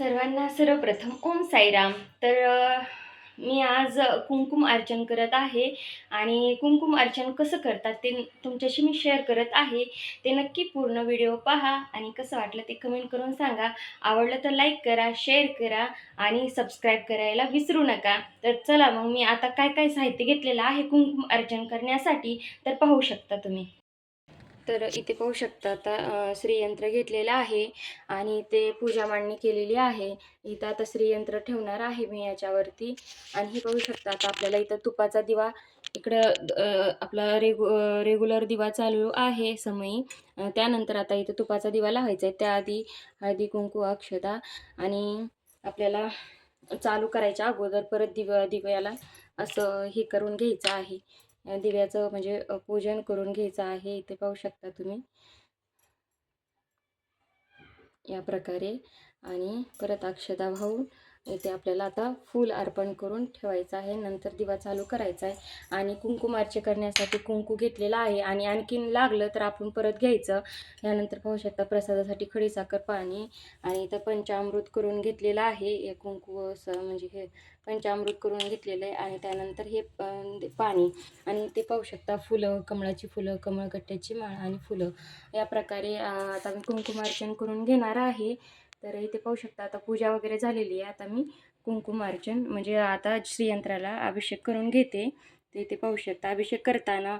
सर्वांना सर्वप्रथम ओम साईराम. तर मी आज कुंकुम अर्चन करत आहे आणि कुंकुम अर्चन कसं करतात ते तुमच्याशी मी शेअर करत आहे. ते नक्की पूर्ण व्हिडिओ पहा आणि कसं वाटलं ते कमेंट करून सांगा. आवडलं तर लाईक करा शेअर करा आणि सबस्क्राईब करायला विसरू नका. तर चला मग मी आता काय काय साहित्य घेतलेलं आहे कुंकुम अर्चन करण्यासाठी तर पाहू शकता तुम्ही. तर इथे पाहू शकता आता श्रीयंत्र घेतलेलं आहे आणि ते पूजा मांडणी केलेली आहे. इथं आता श्रीयंत्र ठेवणार आहे मी याच्यावरती. आणि हे पाहू शकता आता आपल्याला इथं तुपाचा दिवा इकडं आपला रेगु रेग्युलर दिवा चालू आहे समयी. त्यानंतर आता इथं तुपाचा दिवा लावायचा आहे. त्याआधी हळदी कुंकू अक्षता आणि आपल्याला चालू करायच्या अगोदर परत दिव दिव्याला असं हे करून घ्यायचं आहे. दिव्याचं म्हणजे पूजन करून घ्यायचं आहे इथे पाहू शकता तुम्ही. या प्रकारे. आणि परत अक्षता वाहून इथे आपल्याला आता फूल अर्पण करून ठेवायचं आहे. नंतर दिवा चालू करायचा आहे. आणि कुंकुमार्चे करण्यासाठी कुंकू घेतलेला आहे. आणि आणखीन लागलं तर आपण परत घ्यायचं. यानंतर पाहू शकता प्रसादासाठी खडीसाखर पाणी आणि इथं पंचामृत करून घेतलेलं आहे. हे कुंकू असं म्हणजे हे पंचामृत करून घेतलेलं आहे. आणि त्यानंतर हे पाणी आणि ते पाहू शकता फुलं कमळाची फुलं कमळकट्ट्याची माळ आणि फुलं. या प्रकारे आता मी कुंकुमार्चन करून घेणार आहे. तर इथे पाहू शकता आता पूजा वगैरे झालेली आहे. आता मी कुंकुमार्चन म्हणजे आता श्रीयंत्राला अभिषेक करून घेते. ते इथे पाहू शकता अभिषेक करताना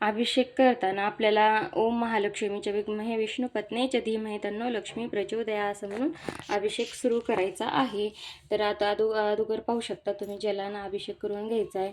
अभिषेक करताना आपल्याला ओम महालक्ष्मीच्या विघ्महे विष्णू पत्नीच्या धीमहे तन्नो लक्ष्मी प्रचोदया असं म्हणून अभिषेक सुरू करायचा आहे. तर आता अदु अगोदर पाहू शकता तुम्ही जलानं अभिषेक करून घ्यायचा आहे.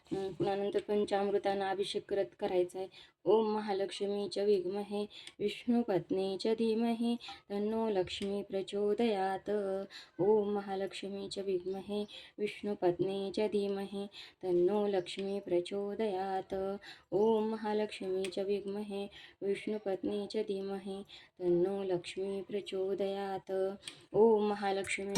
पुन्हा नंतर पंचामृतांना अभिषेक करत करायचा आहे ओम महालक्ष्मीच्या विघ्महे विष्णू पत्नीच्या धीमहि तन्नो लक्ष्मी प्रचोदयात. ओम महालक्ष्मीच्या विघ्महे विष्णू पत्नीच्या धीमहि तन्नो लक्ष्मी प्रचोदयात. ओम महालक्ष्मीच्या विघ्महे विष्णू पत्नीच्या धीमहि तन्नो लक्ष्मी प्रचोदयात. ओम महालक्ष्मी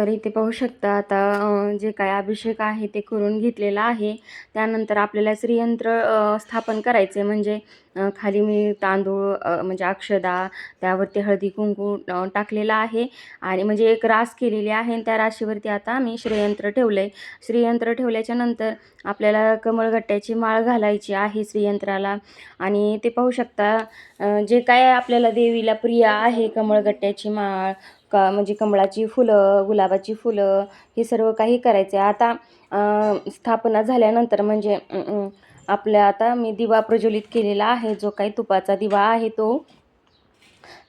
तर इथे पाहू शकता आता जे काय अभिषेक आहे ते करून घेतलेला आहे. त्यानंतर आपल्याला श्रीयंत्र स्थापन करायचे म्हणजे खाली मी तांदूळ म्हणजे अक्षदा त्यावरती हळदी कुंकू टाकलेला आहे. आणि म्हणजे एक रास केलेली आहे आणि त्या राशीवरती आता मी श्रीयंत्र ठेवलं आहे श्रीयंत्र ठेवल्याच्या नंतर आपल्याला कमळगट्ट्याची माळ घालायची आहे श्रीयंत्राला. आणि ते पाहू शकता जे काय आपल्याला देवीला प्रिय आहे कमळगट्ट्याची माळ का म्हणजे कमळाची फुलं गुलाबाची फुलं हे सर्व काही करायचे. आता स्थापना झाल्यानंतर म्हणजे आपल्या आता मी दिवा प्रज्वलित केलेला आहे. जो काही तुपाचा दिवा आहे तो.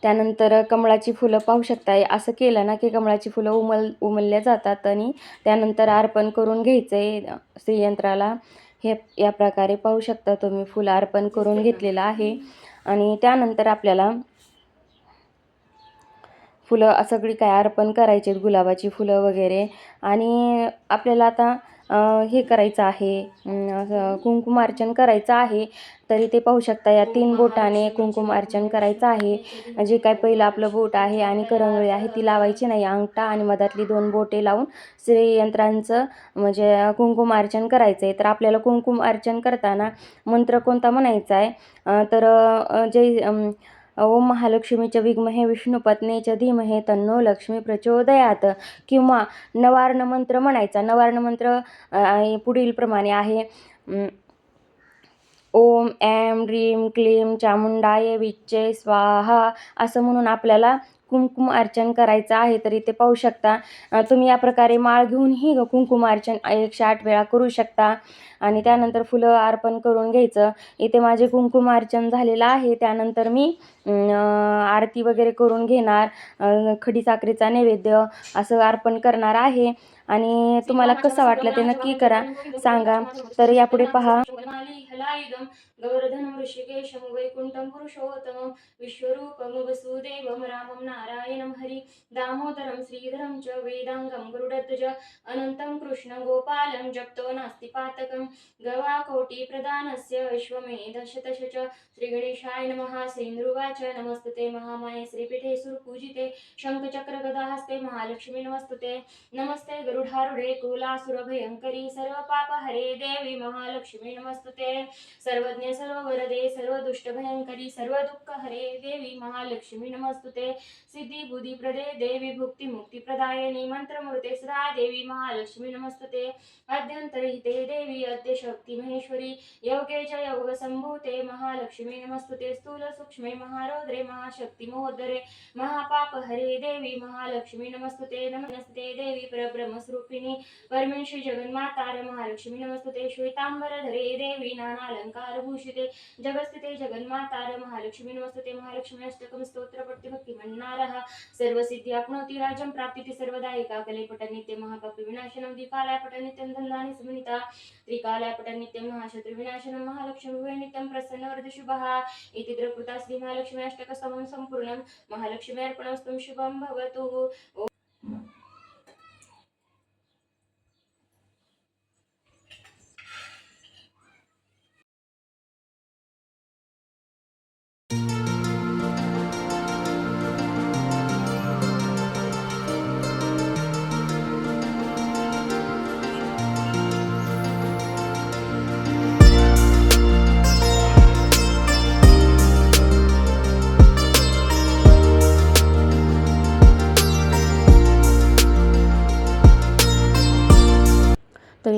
त्यानंतर कमळाची फुलं पाहू शकताय. असं केलं ना की कमळाची फुलं उमल उमलल्या जातात आणि त्यानंतर अर्पण करून घ्यायचं आहे श्रीयंत्राला हे या प्रकारे पाहू शकता तुम्ही. फुलं अर्पण करून घेतलेलं आहे. आणि त्यानंतर आपल्याला फुलं सगळी काय अर्पण करायचे आहेत गुलाबाची फुलं वगैरे. आणि आपल्याला आता हे करायचं आहे कुंकुमार्चन करायचं आहे. तरी ते पाहू शकता या तीन बोटाने कुंकुमार्चन करायचं आहे. जे काय पहिलं आपलं बोट आहे आणि करंगळी आहे ती लावायची नाही. अंगठा आणि मधातली दोन बोटे लावून श्रीयंत्रांचं म्हणजे कुंकुमार्चन करायचं आहे तर आपल्याला कुंकुम अर्चन करताना मंत्र कोणता म्हणायचा आहे तर जे जय ओम महालक्ष्मीच्या विद्महे विष्णुपत्नीच्या धीमहे तन्नो लक्ष्मी प्रचोदयात. किंवा नवार्ण मंत्र म्हणायचा. नवार्ण मंत्र पुढीलप्रमाणे पुढील प्रमाणे आहे. ओम ॲम ड्रीम क्लीं चामुंडाय विच्चे स्वाहा असं म्हणून आपल्याला कुंकुम अर्चन करायचं आहे तर इथे पाहू शकता. तुम्ही या प्रकारे माळ घेऊनही कुंकुम अर्चन एकशे आठ वेळा करू शकता. आणि त्यानंतर फुलं अर्पण करून घ्यायचं. इथे माझे कुंकुम अर्चन झालेलं आहे. त्यानंतर मी आरती वगैरे करून घेणार. खडी साखरेचा नैवेद्य असं अर्पण करणार आहे. आणि तुम्हाला कसं वाटलं ते नक्की करा. सांगा. तर यापुढे पहा. गवर्धनं ऋषिकेशं वैकुण्ठं पुरुषोत्तमं विश्वरूपं वसुदेवं रामं नारायणं हरि दामोदरं श्रीधरं च वेदाङ्गं गरुडध्वज अनन्तं कृष्णं गोपालं जप्तो नास्ति पातकं गवाकोटिप्रदानस्य विश्वमेधशतश च श्रीगणेशाय नमः श्रीन्द्रुवाच नमस्तुते महामाये श्रीपीठे सुरपूजिते शङ्खचक्रगदाहस्ते महालक्ष्मी नमस्तुते नमस्ते गरुडारुढे कुलासुरभयङ्करी सर्वपापहरे देवी महालक्ष्मी नमस्तुते सर्वज्ञ सर्व वरदे सर्व दुष्ट भयंकरी सर्व दुःख हरे देवी महालक्ष्मी नमस्तुते. सिद्धी बुद्धिप्रदे देवी भुक्तिमुक्तिप्रदायिनी मंत्रमूर्ते सदा देवी महालक्ष्मी नमस्तुते. अध्यन्तरहिते देवी अद्य शक्ती महेश्वरी योगे च योगसम्भूते महालक्ष्मी नमस्तुते. स्थूल सूक्ष्मे महारौद्रे महाशक्ती महोदरे महापाप हरे देवी महालक्ष्मी नमस्तुते. नमस्ते देवी परब्रह्मस्वरूपिणी परमेश्वरी जगन्मातार महालक्ष्मी नमस्तुते. श्वेतांबर हरे देवी नानालंकार भूषिते जगस्थिते जगन्मातार महालक्ष्मी नमस्ते महालक्ष्मी अष्टकम स्तोत्र पट्टी भक्ती म्हणणारः सर्वसिद्धी आपनोति राज्यं प्राप्तिति सर्वदा कलेपट नित्य महापाप विनाशनं द्विकालाय पट नित्यं धनधानी सुमनिता त्रिकालाय पट महाशत्रु विनाशनम महालक्ष्मी भुवे नित्यं वरद शुभः। इति द्रकृता श्री महालक्ष्मी अष्टकस्तमं सम्पूर्णं। महालक्ष्मी अर्पणस्तुं शुभं भवतु।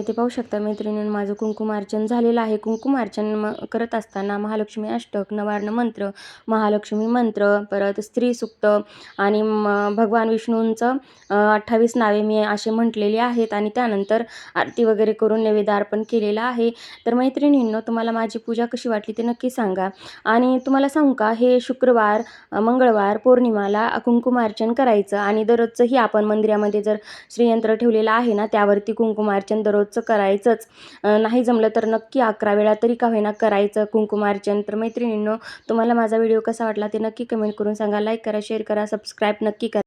इथे पाहू शकता मैत्रिणीनं माझं कुंकुमार्चन झालेलं आहे. कुंकुमार्चन म करत असताना महालक्ष्मी अष्टक नवार्ण मंत्र महालक्ष्मी मंत्र परत स्त्री सुक्त आणि म भगवान विष्णूंचं अठ्ठावीस नावे मी असे म्हटलेली आहेत आणि त्यानंतर आरती वगैरे करून नैवेद्य अर्पण केलेलं आहे. तर मैत्रिणींनो तुम्हाला माझी पूजा कशी वाटली ते नक्की सांगा. आणि तुम्हाला सांगू का हे शुक्रवार मंगळवार पौर्णिमाला कुंकुमार्चन करायचं आणि दररोजचंही आपण मंदिरामध्ये जर श्रीयंत्र ठेवलेलं आहे ना त्यावरती कुंकुमार्चन दररोज रोजचं करायचंच. नाही जमलं तर नक्की अकरा वेळा तरी का होईना करायचं. कुंकुमार्चन तर मैत्रिणींनो तुम्हाला माझा व्हिडिओ कसा वाटला ते नक्की कमेंट करून सांगा. लाईक करा शेअर करा सबस्क्राईब नक्की करा.